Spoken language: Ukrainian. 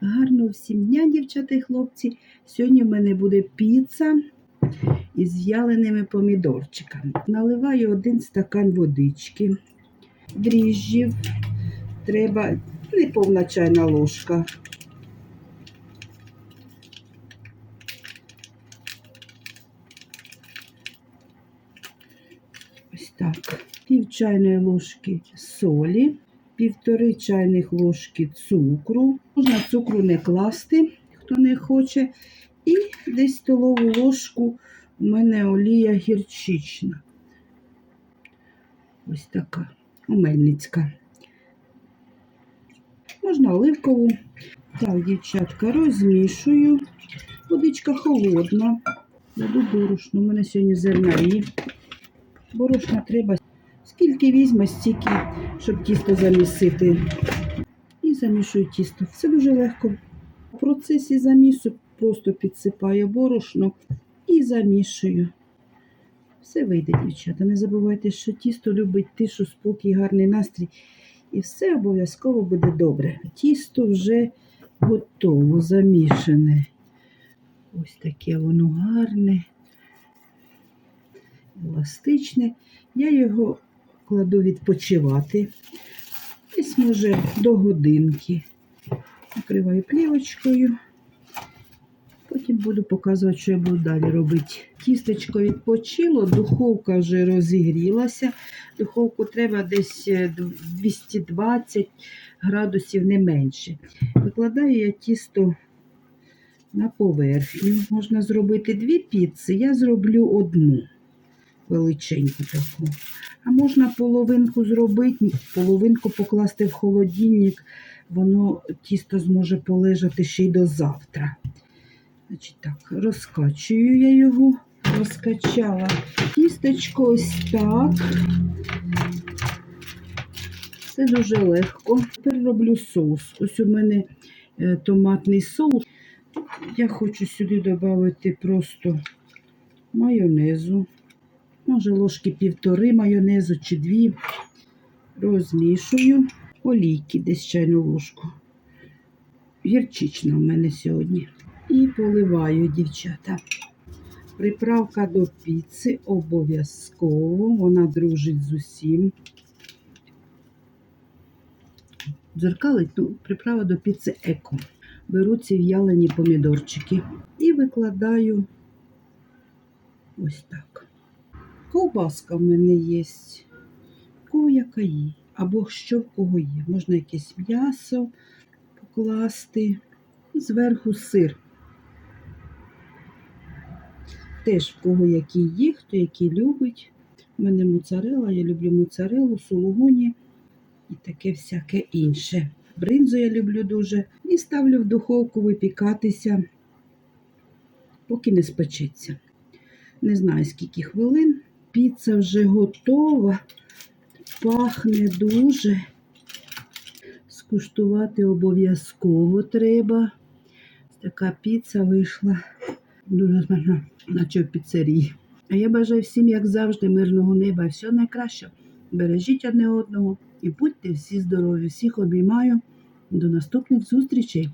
Гарного всім дня, дівчата і хлопці. Сьогодні в мене буде піца із в'яленими помідорчиками. Наливаю один стакан водички, дріжджів. Треба неповна чайна ложка. Ось так. Пів чайної ложки солі, півтори чайних ложки цукру. Можна цукру не класти, хто не хоче. І десь столову ложку у мене олія гірчична. Ось така омельницька. Можна оливкову. Так, дівчатка, розмішую. Водичка холодна. Кладу борошно. У мене сьогодні зернарі. Борошна треба скільки візьме, стільки, щоб тісто замісити. І замішую тісто. Все дуже легко. В процесі замісу просто підсипаю борошно і замішую. Все вийде, дівчата. Не забувайте, що тісто любить тишу, спокій, гарний настрій. І все обов'язково буде добре. Тісто вже готово, замішане. Ось таке воно гарне, еластичне. Я його кладу відпочивати. Десь, може, до годинки. Накриваю плівочкою. Потім буду показувати, що я буду далі робити. Тістечко відпочило, духовка вже розігрілася. Духовку треба десь е, 220 градусів не менше. Викладаю я тісто на поверхню. Можна зробити дві піци, я зроблю одну величеньку таку. А можна половинку зробити, половинку покласти в холодильник, воно тісто зможе полежати ще й до завтра. Значить так, розкачую я його, розкачала тістечко ось так. Все дуже легко. Тепер роблю соус. Ось у мене е, томатний соус. Я хочу сюди додати просто майонезу. Може, ложки півтори майонезу чи дві. Розмішую олійки, десь чайну ложку. Гірчична в мене сьогодні. І поливаю, дівчата. Приправка до піци обов'язково. Вона дружить з усім. Дзеркалить, ну, приправа до піци еко. Беру ці в'ялені помідорчики і викладаю ось так. Ковбаска в мене є. Кого яка є. Або що в кого є. Можна якесь м'ясо покласти. І зверху сир. Теж в кого який є, хто який любить. У мене моцарела, я люблю моцарелу, сулугуні і таке всяке інше. Бринзу я люблю дуже. І ставлю в духовку випікатися, поки не спечеться. Не знаю, скільки хвилин. Піца вже готова, пахне дуже. Скуштувати обов'язково треба. Така піца вийшла дуже смачна, наче в піцерії. А я бажаю всім, як завжди, мирного неба і всього найкращого. Бережіть одне одного і будьте всі здорові. Всіх обіймаю. До наступних зустрічей!